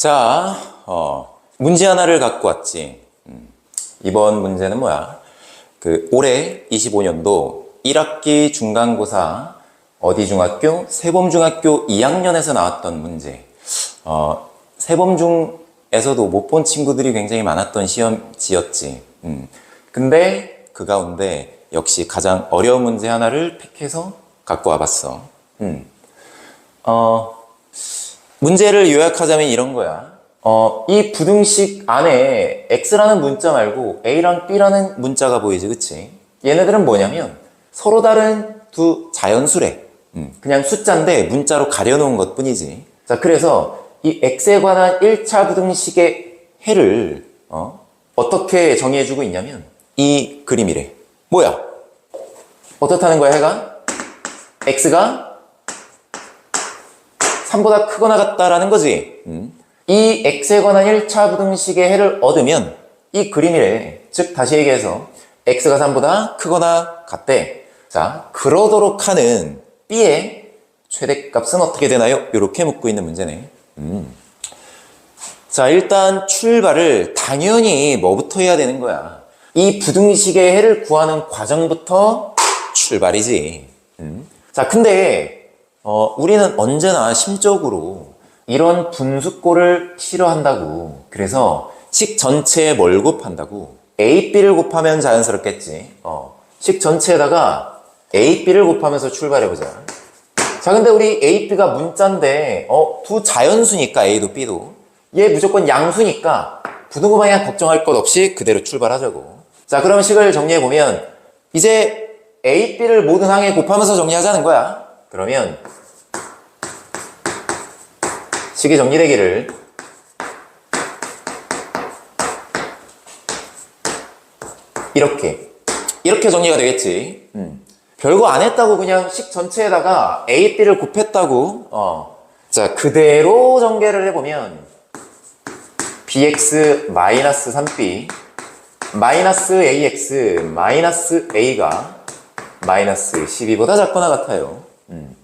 자, 어, 문제 하나를 갖고 왔지. 음, 이번 문제는 뭐야? 그 올해 25년도 1학기 중간고사 어디 중학교? 세범중학교 2학년에서 나왔던 문제. 어, 세범중에서도 못 본 친구들이 굉장히 많았던 시험지였지. 음, 근데 그 가운데 역시 가장 어려운 문제 하나를 픽해서 갖고 와봤어. 음. 어, 문제를 요약하자면 이런 거야. 어, 이 부등식 안에 x라는 문자 말고 a랑 b라는 문자가 보이지, 그치? 얘네들은 뭐냐면 서로 다른 두 자연수래. 음, 그냥 숫자인데 문자로 가려놓은 것 뿐이지. 자, 그래서 이 x에 관한 1차 부등식의 해를 어, 어떻게 정의해주고 있냐면 이 그림이래. 뭐야? 어떻다는 거야, 해가? x가 3보다 크거나 같다라는 거지. 음. 이 x에 관한 1차 부등식의 해를 얻으면 이 그림이래. 즉 다시 얘기해서 x가 3보다 크거나 같대. 자, 그러도록 하는 b의 최대값은 어떻게 되나요? 이렇게 묻고 있는 문제네. 음. 자, 일단 출발을 당연히 뭐부터 해야 되는 거야? 이 부등식의 해를 구하는 과정부터 출발이지. 음. 자, 근데 어, 우리는 언제나 심적으로 이런 분수꼴을 싫어한다고. 그래서 식 전체에 뭘 곱한다고? A, B를 곱하면 자연스럽겠지. 어, 식 전체에다가 A, B를 곱하면서 출발해보자. 자, 근데 우리 A, B가 문자인데, 어, 두 자연수니까 A도 B도. 얘 무조건 양수니까 부등호 방향 걱정할 것 없이 그대로 출발하자고. 자, 그럼 식을 정리해보면, 이제 A, B를 모든 항에 곱하면서 정리하자는 거야. 그러면 식이 정리되기를 이렇게 이렇게 정리가 되겠지. 음. 별거 안 했다고 그냥 식 전체에다가 A, B를 곱했다고 어. 자 그대로 전개를 해보면 bx 마이너스 3b 마이너스 ax 마이너스 a가 마이너스 12보다 작거나 같아요. 음.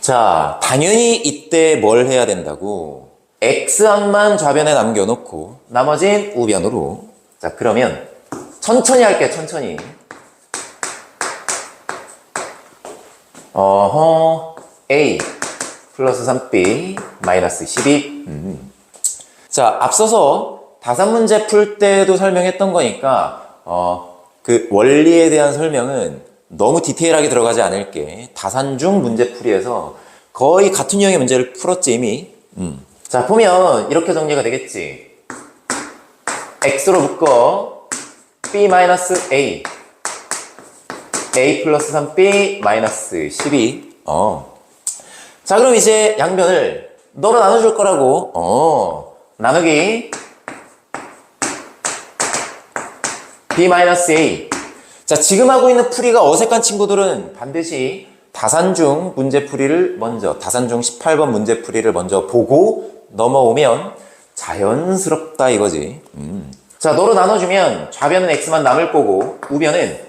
자, 당연히 이때 뭘 해야 된다고? x항만 좌변에 남겨놓고 나머진 우변으로. 자, 그러면 천천히 할게, 천천히. 어허, a 플러스 3b 마이너스 12. 음. 자, 앞서서 다산 문제 풀 때도 설명했던 거니까 어, 그 원리에 대한 설명은 너무 디테일하게 들어가지 않을게. 다산중 문제풀이에서 거의 같은 유형의 문제를 풀었지 이미. 음. 자 보면 이렇게 정리가 되겠지. x로 묶어 b-a a 플러스 3b 마이너스 12. 어. 자 그럼 이제 양변을 너로 나눠줄 거라고. 어. 나누기 b-a 자, 지금 하고 있는 풀이가 어색한 친구들은 반드시 다산중 문제풀이를 먼저, 다산중 18번 문제풀이를 먼저 보고 넘어오면 자연스럽다 이거지. 음. 자, 너로 나눠주면 좌변은 x만 남을 거고 우변은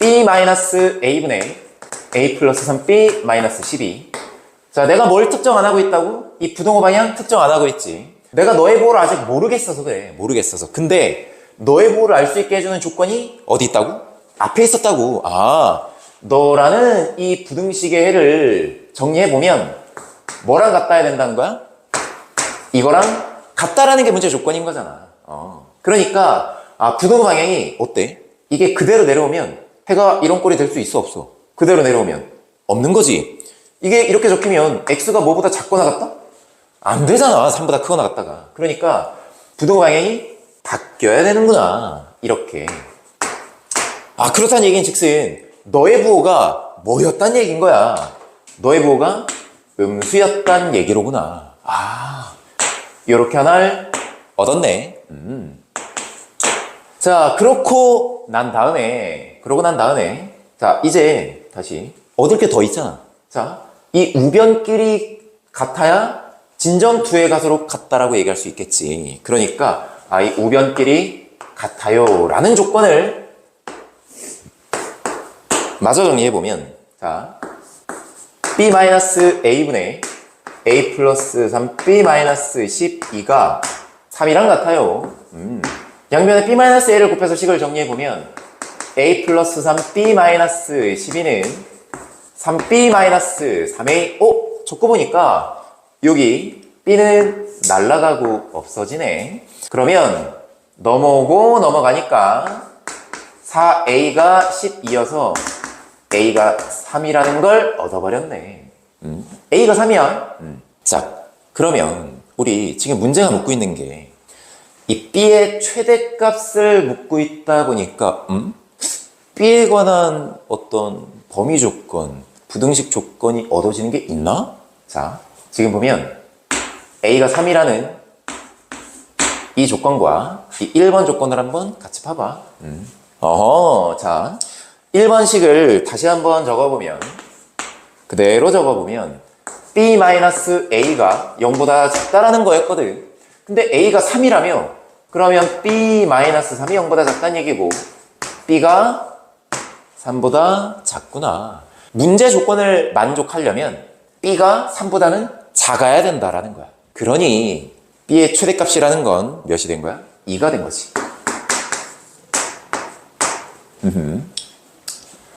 b-a분의 a 플러스 3b 마이너스 12. 자, 내가 뭘 특정 안 하고 있다고? 이 부동호 방향 특정 안 하고 있지. 내가 너의 보호를 아직 모르겠어서 그래. 모르겠어서. 근데 너의 보호를 알 수 있게 해주는 조건이 어디 있다고? 앞에 있었다고. 아, 너라는 이 부등식의 해를 정리해보면 뭐랑 같다야 된다는 거야? 이거랑 같다라는 게 문제 조건인 거잖아. 어. 그러니까, 아, 부등호 방향이 어때? 이게 그대로 내려오면 해가 이런 꼴이 될 수 있어, 없어? 그대로 내려오면. 없는 거지. 이게 이렇게 적히면 x가 뭐보다 작거나 같다? 안 되잖아. 3보다 크거나 같다가. 그러니까 부등호 방향이 바뀌어야 되는구나. 이렇게. 아, 그렇다는 얘기는 즉슨 너의 부호가 뭐였단 얘기인 거야. 너의 부호가 음수였단 얘기로구나. 아, 이렇게 하나를 얻었네. 음. 자, 그렇고 난 다음에, 그러고 난 다음에, 자, 이제 다시 얻을 게 더 있잖아. 자, 이 우변끼리 같아야 진전 두의 가서로 같다라고 얘기할 수 있겠지. 그러니까, 아, 이 우변끼리 같아요. 라는 조건을 마저 정리해보면, 자, b-a분의 a 플러스 3b 마이너스 12가 3이랑 같아요. 음. 양변에 b 마이너스 a를 곱해서 식을 정리해보면 a 플러스 3b 마이너스 12는 3b 마이너스 3a 오! 적고 보니까 여기 b는 날라가고 없어지네. 그러면 넘어오고 넘어가니까 4a가 12여서 a가 3이라는 걸 얻어버렸네. 음. a가 3이야. 자, 그러면 우리 지금 문제가 묻고 있는 게 이 b의 최대값을 묻고 있다 보니까 음? b에 관한 어떤 범위 조건, 부등식 조건이 얻어지는 게 있나? 자, 지금 보면 a가 3이라는 이 조건과 이 1번 조건을 한번 같이 봐봐. 음. 어허, 자, 1번식을 다시 한번 적어보면, 그대로 적어보면, b-a가 0보다 작다라는 거였거든. 근데 a가 3이라며, 그러면 b-3이 0보다 작다는 얘기고, b가 3보다 작구나. 문제 조건을 만족하려면 b가 3보다는 작아야 된다라는 거야. 그러니 b의 최대값이라는 건 몇이 된 거야? 2가 된 거지.